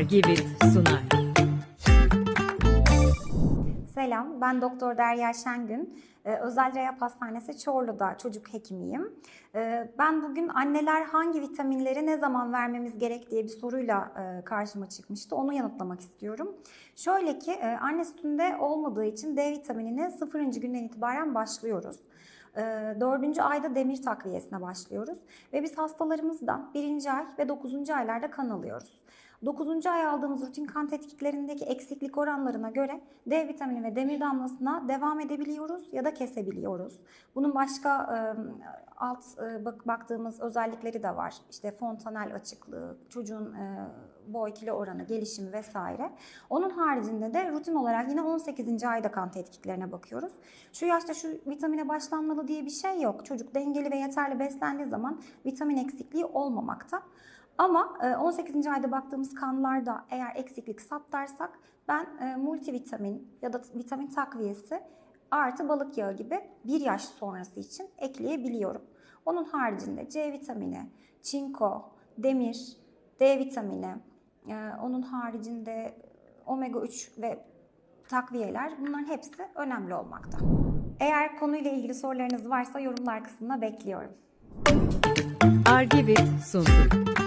Argivit sunar. Selam, ben Doktor Derya Şengün. Ee, Özel Rehab Hastanesi Çorlu'da çocuk hekimiyim. Ee, Ben bugün anneler hangi vitaminleri ne zaman vermemiz gerek diye bir soruyla e, karşıma çıkmıştı. Onu yanıtlamak istiyorum. Şöyle ki e, anne sütünde olmadığı için D vitaminine 0. günden itibaren başlıyoruz. Ee, Dördüncü ayda demir takviyesine başlıyoruz. Ve biz hastalarımızdan birinci ay ve dokuzuncu aylarda kan alıyoruz. 9. ay aldığımız rutin kan tetkiklerindeki eksiklik oranlarına göre D vitamini ve demir damlasına devam edebiliyoruz ya da kesebiliyoruz. Bunun başka alt bak- baktığımız özellikleri de var. İşte fontanel açıklığı, çocuğun boy kilo oranı, gelişimi vesaire. Onun haricinde de rutin olarak yine 18. ayda kan tetkiklerine bakıyoruz. Şu yaşta şu vitamine başlanmalı diye bir şey yok. Çocuk dengeli ve yeterli beslendiği zaman vitamin eksikliği olmamakta. Ama e, 18. ayda baktığımız kanlarda eğer eksiklik saptarsak ben e, multivitamin ya da vitamin takviyesi artı balık yağı gibi bir yaş sonrası için ekleyebiliyorum. Onun haricinde C vitamini, çinko, demir, D vitamini, e, onun haricinde omega 3 ve takviyeler bunların hepsi önemli olmakta. Eğer konuyla ilgili sorularınız varsa yorumlar kısmına bekliyorum. Argivit sundu.